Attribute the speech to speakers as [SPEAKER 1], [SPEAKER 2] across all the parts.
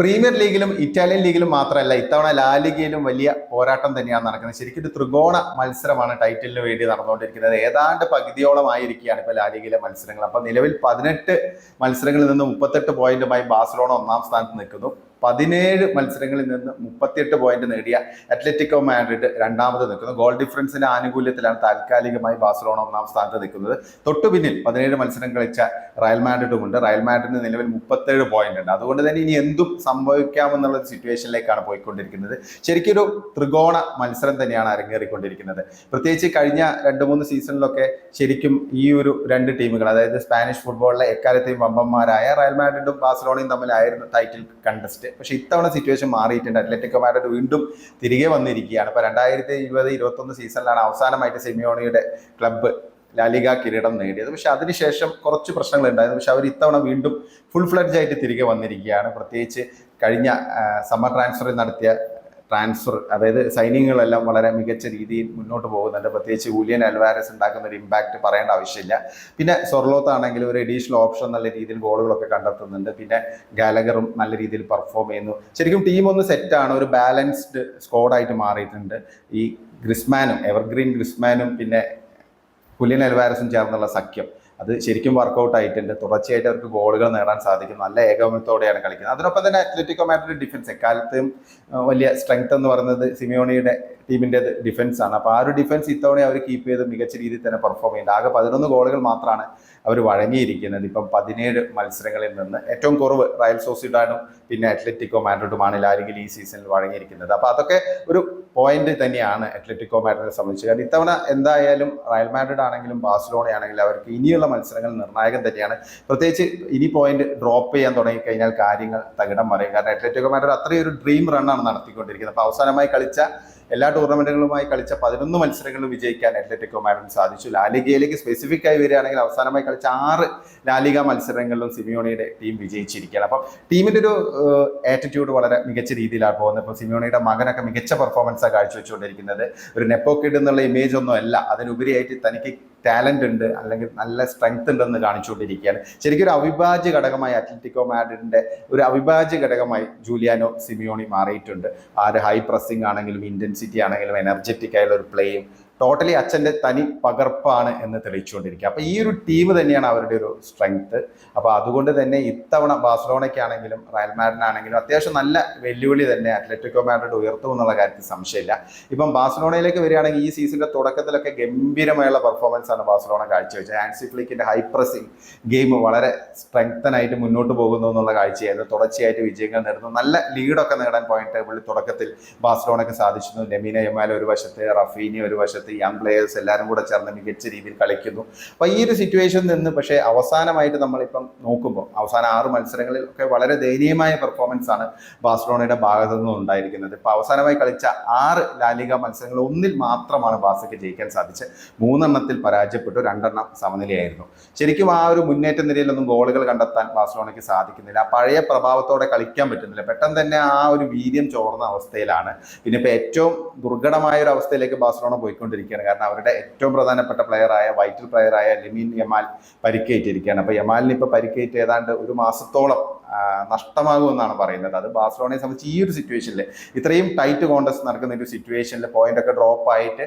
[SPEAKER 1] Premier ലീഗിലും Italian ലീഗിലും മാത്രമല്ല ഇത്തവണ ലാലിഗയിലും വലിയ പോരാട്ടം തന്നെയാണ് നടക്കുന്നത്. ശരിക്കും ഒരു ത്രികോണ മത്സരമാണ് ടൈറ്റിലിന് വേണ്ടി നടന്നുകൊണ്ടിരിക്കുന്നത്. ഏതാണ്ട് പകുതിയോളം ആയിരിക്കുകയാണ് ഇപ്പോൾ ലാലിഗയിലെ മത്സരങ്ങൾ. അപ്പോൾ നിലവിൽ പതിനെട്ട് മത്സരങ്ങളിൽ നിന്ന് മുപ്പത്തെട്ട് പോയിന്റുമായി ബാഴ്സലോണ ഒന്നാം സ്ഥാനത്ത് നിൽക്കുന്നു. പതിനേഴ് മത്സരങ്ങളിൽ നിന്ന് മുപ്പത്തിയെട്ട് പോയിന്റ് നേടിയ അത്ലറ്റിക്കോ മാഡ്രിഡ് രണ്ടാമത് നിൽക്കുന്നു. ഗോൾ ഡിഫറൻസിന്റെ ആനുകൂല്യത്തിലാണ് താൽക്കാലികമായി ബാഴ്സലോണ ഒന്നാം സ്ഥാനത്ത് നിൽക്കുന്നത്. തൊട്ടു പിന്നിൽ പതിനേഴ് മത്സരം കളിച്ച റയൽ മാഡ്രിഡും ഉണ്ട് റയൽ മാഡ്രിഡിന് നിലവിൽ മുപ്പത്തേഴ് പോയിന്റ് ഉണ്ട്. അതുകൊണ്ട് തന്നെ ഇനി എന്തും സംഭവിക്കാമെന്നുള്ള സിറ്റുവേഷനിലേക്കാണ് പോയിക്കൊണ്ടിരിക്കുന്നത്. ശരിക്കും ഒരു ത്രികോണ മത്സരം തന്നെയാണ് അരങ്ങേറിക്കൊണ്ടിരിക്കുന്നത്. പ്രത്യേകിച്ച് കഴിഞ്ഞ രണ്ട് മൂന്ന് സീസണിലൊക്കെ ശരിക്കും ഈ ഒരു രണ്ട് ടീമുകൾ അതായത് സ്പാനിഷ് ഫുട്ബോളിലെ എക്കാലത്തെയും വമ്പന്മാരായ റയൽ മാഡ്രിഡും ബാഴ്സലോണയും തമ്മിലായിരുന്നു ടൈറ്റിൽ കണ്ടസ്റ്റ് പക്ഷേ ഇത്തവണ സിറ്റുവേഷൻ മാറിയിട്ടുണ്ട്. അത്ലറ്റിക്കോ മാഡ്രിഡ് വീണ്ടും തിരികെ വന്നിരിക്കുകയാണ്. ഇപ്പോൾ രണ്ടായിരത്തി ഇരുപത് ഇരുപത്തൊന്ന് സീസണിലാണ് അവസാനമായിട്ട് സെമിയോണിയുടെ ക്ലബ്ബ് ലാലിക കിരീടം നേടിയത്. പക്ഷെ അതിനുശേഷം കുറച്ച് പ്രശ്നങ്ങൾ ഉണ്ടായിരുന്നു. പക്ഷെ അവർ ഇത്തവണ വീണ്ടും ഫുൾ ഫ്ലഡ്ജ് ആയിട്ട് തിരികെ വന്നിരിക്കുകയാണ്. പ്രത്യേകിച്ച് കഴിഞ്ഞ സമ്മർ ട്രാൻസ്ഫറിൽ നടത്തിയ ട്രാൻസ്ഫർ അതായത് സൈനിങ്ങുകളെല്ലാം വളരെ മികച്ച രീതിയിൽ മുന്നോട്ട് പോകുന്നുണ്ട്. പ്രത്യേകിച്ച് ഊലിയൻ അൽവാരസ് ഉണ്ടാക്കുന്ന ഒരു ഇമ്പാക്റ്റ് പറയേണ്ട ആവശ്യമില്ല. പിന്നെ സൊർലോത്ത് ആണെങ്കിൽ ഒരു എഡീഷണൽ ഓപ്ഷൻ നല്ല രീതിയിൽ ഗോളുകളൊക്കെ കണ്ടെത്തുന്നുണ്ട്. പിന്നെ ഗാലഗറും നല്ല രീതിയിൽ പെർഫോം ചെയ്യുന്നു. ശരിക്കും ടീം ഒന്ന് സെറ്റാണ് ഒരു ബാലൻസ്ഡ് സ്കോഡായിട്ട് മാറിയിട്ടുണ്ട്. ഈ ഗ്രിസ്മാനും എവർഗ്രീൻ ഗ്രിസ്മാനും പിന്നെ കുലിയൻ അൽവാരസും ചേർന്നുള്ള സഖ്യം. അത് ശരിക്കും വർക്കൗട്ട് ആയിട്ടുണ്ട് തുടർച്ചയായിട്ട് അവർക്ക് ഗോളുകൾ നേടാൻ സാധിക്കും നല്ല ഏകോപനത്തോടെയാണ് കളിക്കുന്നത്. അതിനൊപ്പം തന്നെ അത്ലറ്റിക്കോ മാഡ്രിഡ് ഡിഫൻസ് എക്കാലത്തും വലിയ സ്ട്രെങ്ത് എന്ന് പറയുന്നത് സിമിയോണിയുടെ ടീമിന്റെ ഡിഫൻസ് ആണ് അപ്പോൾ ആ ഒരു ഡിഫൻസ് ഇത്തവണ അവർ കീപ്പ് ചെയ്ത് മികച്ച രീതിയിൽ തന്നെ പെർഫോം ചെയ്യുന്നത് ആകെ പതിനൊന്ന് ഗോളുകൾ മാത്രമാണ് അവർ വഴങ്ങിയിരിക്കുന്നത്. ഇപ്പം പതിനേഴ് മത്സരങ്ങളിൽ നിന്ന് ഏറ്റവും കുറവ് റയൽ സോസിഡാനും പിന്നെ അത്ലറ്റിക്കോ മാഡ്രിഡുമാണ് ലാരിഗിൽ ഈ സീസണിൽ വഴങ്ങിയിരിക്കുന്നത്. അപ്പോൾ അതൊക്കെ ഒരു പോയിന്റ് തന്നെയാണ് അത്ലറ്റിക്കോ മാഡ്രിഡിനെ സംബന്ധിച്ച്. കാരണം ഇത്തവണ എന്തായാലും റയൽ മാഡ്രിഡ് ആണെങ്കിലും ബാഴ്സലോണ ആണെങ്കിലും അവർക്ക് ഇനിയുള്ള മത്സരങ്ങൾ നിർണായകം തന്നെയാണ്. പ്രത്യേകിച്ച് ഇനി പോയിന്റ് ഡ്രോപ്പ് ചെയ്യാൻ തുടങ്ങിക്കഴിഞ്ഞാൽ കാര്യങ്ങൾ തകിടം മറിയും. കാരണം അത്ലറ്റിക്കോ മാഡ്രിഡ് അത്രയും ഒരു ഡ്രീം റണ്ണാണ് നടത്തിക്കൊണ്ടിരിക്കുന്നത്. അപ്പോൾ അവസാനമായി കളിച്ച എല്ലാ ടൂർണമെന്റുകളുമായി കളിച്ച പതിനൊന്ന് മത്സരങ്ങളും വിജയിക്കാൻ അത്ലറ്റിക്കോ മാഡ്രിഡ് സാധിച്ചു. ലാലിഗയിലേക്ക് സ്പെസിഫിക് ആയി വരികയാണെങ്കിൽ അവസാനമായി കളിച്ച ആറ് ലാലിഗ മത്സരങ്ങളിലും സിമിയോണിയുടെ ടീം വിജയിച്ചിരിക്കുകയാണ്. അപ്പം ടീമിന്റെ ഒരു ആറ്റിറ്റ്യൂഡ് വളരെ മികച്ച രീതിയിലാണ് പോകുന്നത്. ഇപ്പോൾ സിമിയോണിയുടെ മകനൊക്കെ മികച്ച പെർഫോമൻസാണ് കാഴ്ചവെച്ചുകൊണ്ടിരിക്കുന്നത്. ഒരു നെപ്പോക്കിഡ് എന്നുള്ള ഇമേജ് ഒന്നും അല്ല അതിനുപരിയായിട്ട് തനിക്ക് ടാലന്റ് ഉണ്ട് അല്ലെങ്കിൽ നല്ല സ്ട്രെങ്ത് ഉണ്ടെന്ന് കാണിച്ചുകൊണ്ടിരിക്കുകയാണ്. ശരിക്കും ഒരു അവിഭാജ്യ ഘടകമായി അത്ലറ്റിക്കോ മാഡ്രിഡിന്റെ ഒരു അവിഭാജ്യ ഘടകമായി ജൂലിയാനോ സിമിയോണി മാറിയിട്ടുണ്ട്. ആ ഒരു ഹൈ പ്രസ്സിംഗ് ആണെങ്കിലും ഇന്റൻസിറ്റി ആണെങ്കിലും എനർജറ്റിക് ആയുള്ള ഒരു പ്ലേയും ടോട്ടലി അച്ഛന്റെ തനി പകർപ്പാണ് എന്ന് തെളിയിച്ചുകൊണ്ടിരിക്കുക. അപ്പോൾ ഈ ഒരു ടീം തന്നെയാണ് അവരുടെ ഒരു സ്ട്രെങ്ത് അപ്പോൾ അതുകൊണ്ട് തന്നെ ഇത്തവണ ബാഴ്സലോണയ്ക്കാണെങ്കിലും റയൽ മാഡിനാണെങ്കിലും അത്യാവശ്യം നല്ല വെല്ലുവിളി തന്നെ അത്ലറ്റിക്കോ മാഡ്രിഡ് ഉയർത്തും എന്നുള്ള കാര്യത്തിൽ സംശയമില്ല. ഇപ്പം ബാഴ്സലോണയിലേക്ക് വരികയാണെങ്കിൽ ഈ സീസണിന്റെ തുടക്കത്തിലൊക്കെ ഗംഭീരമായുള്ള പെർഫോമൻസ് ആണ് ബാഴ്സലോണ കാഴ്ചവെച്ചത്. ആൻസി ഫ്ലിക്കിന്റെ ഹൈ പ്രസിംഗ് ഗെയിം വളരെ സ്ട്രെങ്തനായിട്ട് മുന്നോട്ട് പോകുന്നു എന്നുള്ള കാഴ്ചയായിരുന്നു. തുടർച്ചയായിട്ട് വിജയങ്ങൾ നേടുന്നു. നല്ല ലീഡൊക്കെ നേടാൻ പോയിന്റ് ടേബിളിൽ തുടക്കത്തിൽ ബാഴ്സലോണയ്ക്ക് സാധിച്ചിരുന്നു. ലെമീന യമാൽ ഒരു വശത്ത് റഫീനി ഒരു വശത്ത് യങ് പ്ലേയേഴ്സ് എല്ലാവരും കൂടെ ചേർന്ന് മികച്ച രീതിയിൽ കളിക്കുന്നു. അപ്പോൾ ഈ ഒരു സിറ്റുവേഷൻ നിന്ന് പക്ഷേ അവസാനമായിട്ട് നമ്മളിപ്പം നോക്കുമ്പോൾ അവസാന ആറ് മത്സരങ്ങളിൽ ഒക്കെ വളരെ ദയനീയമായ പെർഫോമൻസ് ആണ് ബാഴ്സലോണയുടെ ഭാഗത്തു നിന്നും ഉണ്ടായിരിക്കുന്നത്. ഇപ്പോൾ അവസാനമായി കളിച്ച ആറ് ലാലിക മത്സരങ്ങൾ ഒന്നിൽ മാത്രമാണ് ബാസയ്ക്ക് ജയിക്കാൻ സാധിച്ചത്. മൂന്നെണ്ണത്തിൽ പരാജയപ്പെട്ടു രണ്ടെണ്ണം സമനിലയായിരുന്നു. ശരിക്കും ആ ഒരു മുന്നേറ്റ നിരയിലൊന്നും ഗോളുകൾ കണ്ടെത്താൻ ബാഴ്സലോണയ്ക്ക് സാധിക്കുന്നില്ല. ആ പഴയ പ്രഭാവത്തോടെ കളിക്കാൻ പറ്റുന്നില്ല. പെട്ടെന്ന് തന്നെ ആ ഒരു വീര്യം ചോർന്ന അവസ്ഥയിലാണ്. പിന്നെ ഇപ്പോൾ ഏറ്റവും ദുർഘടമായ ഒരു അവസ്ഥയിലേക്ക് ബാഴ്സലോണ പോയിക്കൊണ്ടിരിക്കുകയാണ് കാരണം അവരുടെ ഏറ്റവും പ്രധാനപ്പെട്ട പ്ലെയറായ വൈറ്റൽ പ്ലെയറായ ലിമിൻ യമാൽ പരിക്കേറ്റിരിക്കുകയാണ്. അപ്പോൾ യമാലിന് ഇപ്പോൾ പരിക്കേറ്റ് ഏതാണ്ട് ഒരു മാസത്തോളം നഷ്ടമാകുമെന്നാണ് പറയുന്നത്. അത് ബാഴ്സലോണയെ സംബന്ധിച്ച് ഈ ഒരു സിറ്റുവേഷനിൽ ഇത്രയും ടൈറ്റ് കോണ്ടസ്റ്റ് നടക്കുന്ന ഒരു സിറ്റുവേഷനിൽ പോയിന്റ് ഒക്കെ ഡ്രോപ്പ് ആയിട്ട്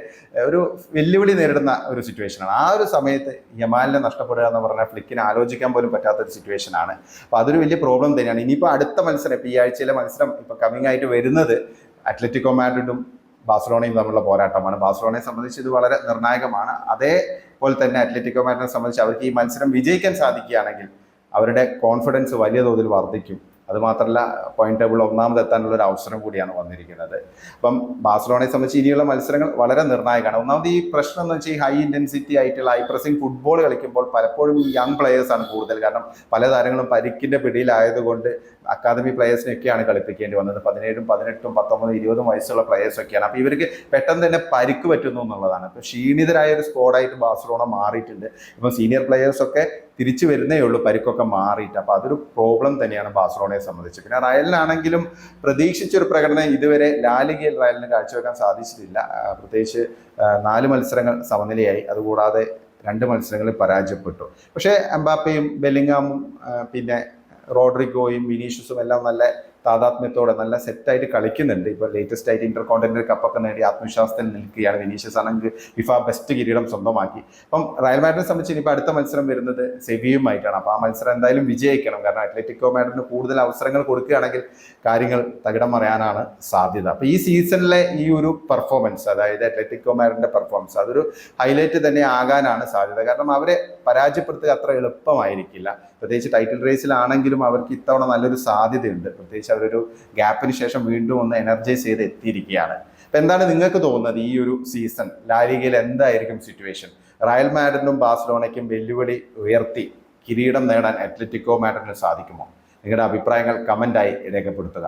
[SPEAKER 1] ഒരു വെല്ലുവിളി നേരിടുന്ന ഒരു സിറ്റുവേഷനാണ് ആ ഒരു സമയത്ത് യമാലിനെ നഷ്ടപ്പെടുക എന്ന് പറഞ്ഞാൽ ഫ്ലിക്കിന് ആലോചിക്കാൻ പോലും പറ്റാത്ത ഒരു സിറ്റുവേഷനാണ് അപ്പോൾ അതൊരു വലിയ പ്രോബ്ലം തന്നെയാണ്. ഇനിയിപ്പോൾ അടുത്ത മത്സരം ഇപ്പോൾ ഈ ആഴ്ചയിലെ മത്സരം ഇപ്പോൾ കമ്മിങ് ആയിട്ട് വരുന്നത് അത്ലറ്റിക്കോ മാഡ്രിഡും ബാഴ്സലോണയും തമ്മിലുള്ള പോരാട്ടമാണ്. ബാഴ്സലോണയെ സംബന്ധിച്ച് ഇത് വളരെ നിർണായകമാണ്. അതേപോലെ തന്നെ അത്ലറ്റിക്കോ മാറ്റിനെ സംബന്ധിച്ച് അവർക്ക് ഈ മത്സരം വിജയിക്കാൻ സാധിക്കുകയാണെങ്കിൽ അവരുടെ കോൺഫിഡൻസ് വലിയ തോതിൽ വർദ്ധിക്കും. അതുമാത്രമല്ല പോയിന്റ് ടേബിൾ ഒന്നാമതെത്താനുള്ള ഒരു അവസരം കൂടിയാണ് വന്നിരിക്കുന്നത്. അപ്പം ബാഴ്സലോണയെ സംബന്ധിച്ച് ഇനിയുള്ള മത്സരങ്ങൾ വളരെ നിർണായകമാണ്. ഒന്നാമത് ഈ പ്രശ്നം എന്ന് വെച്ചാൽ ഈ ഹൈ ഇന്റൻസിറ്റി ആയിട്ടുള്ള ഹൈ പ്രസിംഗ് ഫുട്ബോൾ കളിക്കുമ്പോൾ പലപ്പോഴും യങ് പ്ലെയേഴ്സാണ് കൂടുതൽ. കാരണം പല താരങ്ങളും പരിക്കിന്റെ പിടിയിലായതുകൊണ്ട് അക്കാദമി പ്ലേയേഴ്സിനെയൊക്കെയാണ് കളിപ്പിക്കേണ്ടി വന്നത്. പതിനേഴും പതിനെട്ടും പത്തൊമ്പതും ഇരുപതും വയസ്സുള്ള പ്ലെയേഴ്സൊക്കെയാണ് അപ്പോൾ ഇവർക്ക് പെട്ടെന്ന് തന്നെ പരിക്ക് പറ്റുന്നു എന്നുള്ളതാണ്. ഇപ്പോൾ ക്ഷീണിതരായ ഒരു സ്ക്വാഡായിട്ട് ബാഴ്സലോണ മാറിയിട്ടുണ്ട്. ഇപ്പം സീനിയർ പ്ലേയേഴ്സ് ഒക്കെ തിരിച്ചു വരുന്നേ ഉള്ളൂ പരിക്കൊക്കെ മാറിയിട്ട്. അപ്പോൾ അതൊരു പ്രോബ്ലം തന്നെയാണ് ബാഴ്സലോണയെ സംബന്ധിച്ച്. പിന്നെ റയലിനാണെങ്കിലും പ്രതീക്ഷിച്ചൊരു പ്രകടനം ഇതുവരെ ലാലിഗയിൽ റയലിന് കാഴ്ചവെക്കാൻ സാധിച്ചിട്ടില്ല. പ്രത്യേകിച്ച് നാല് മത്സരങ്ങൾ സമനിലയായി. അതുകൂടാതെ രണ്ട് മത്സരങ്ങളിൽ പരാജയപ്പെട്ടു. പക്ഷേ എംബാപ്പയും ബെല്ലിങ്ങാമും പിന്നെ റോഡ്രിഗോയും വിനീഷ്യസും എല്ലാം നല്ല താതാത്മ്യത്തോടെ നല്ല സെറ്റായിട്ട് കളിക്കുന്നുണ്ട്. ഇപ്പോൾ ലേറ്റസ്റ്റ് ആയിട്ട് ഇന്റർ കോണ്ടിനൽ കപ്പൊക്കെ നേടി ആത്മവിശ്വാസത്തിൽ നിൽക്കുകയാണ് വിനീഷ്യസ് ആണെങ്കിൽ ഫിഫ ബെസ്റ്റ് കിരീടം സ്വന്തമാക്കി. അപ്പം റയൽ മാഡ്രിനെ സംബന്ധിച്ച് ഇനിയിപ്പോൾ അടുത്ത മത്സരം വരുന്നത് സെവിയുമായിട്ടാണ്. അപ്പോൾ ആ മത്സരം എന്തായാലും വിജയിക്കണം. കാരണം അത്ലറ്റിക്കോ മാഡ്രിഡിന് കൂടുതൽ അവസരങ്ങൾ കൊടുക്കുകയാണെങ്കിൽ കാര്യങ്ങൾ തകിടം മറയാനാണ് സാധ്യത. അപ്പോൾ ഈ സീസണിലെ ഈ ഒരു പെർഫോമൻസ് അതായത് അത്ലറ്റിക്കോ മാഡ്രിന്റെ പെർഫോമൻസ് അതൊരു ഹൈലൈറ്റ് തന്നെ ആകാനാണ് സാധ്യത. കാരണം അവരെ പരാജയപ്പെടുത്തുക അത്ര എളുപ്പമായിരിക്കില്ല. പ്രത്യേകിച്ച് ടൈറ്റിൽ റേസിലാണെങ്കിലും അവർക്ക് ഇത്തവണ നല്ലൊരു സാധ്യതയുണ്ട്. പ്രത്യേകിച്ച് അവരൊരു ഗ്യാപ്പിന് ശേഷം വീണ്ടും ഒന്ന് എനർജൈസ് ചെയ്ത് എത്തിയിരിക്കുകയാണ്. അപ്പം എന്താണ് നിങ്ങൾക്ക് തോന്നുന്നത് ഈ ഒരു സീസൺ ലാലികയിൽ എന്തായിരിക്കും സിറ്റുവേഷൻ റയൽ മാഡ്രിനും ബാഴ്സലോണയ്ക്കും വെല്ലുവിളി ഉയർത്തി കിരീടം നേടാൻ അത്ലറ്റിക്കോ മാഡ്രിന് സാധിക്കുമോ? നിങ്ങളുടെ അഭിപ്രായങ്ങൾ കമന്റായി രേഖപ്പെടുത്തുക.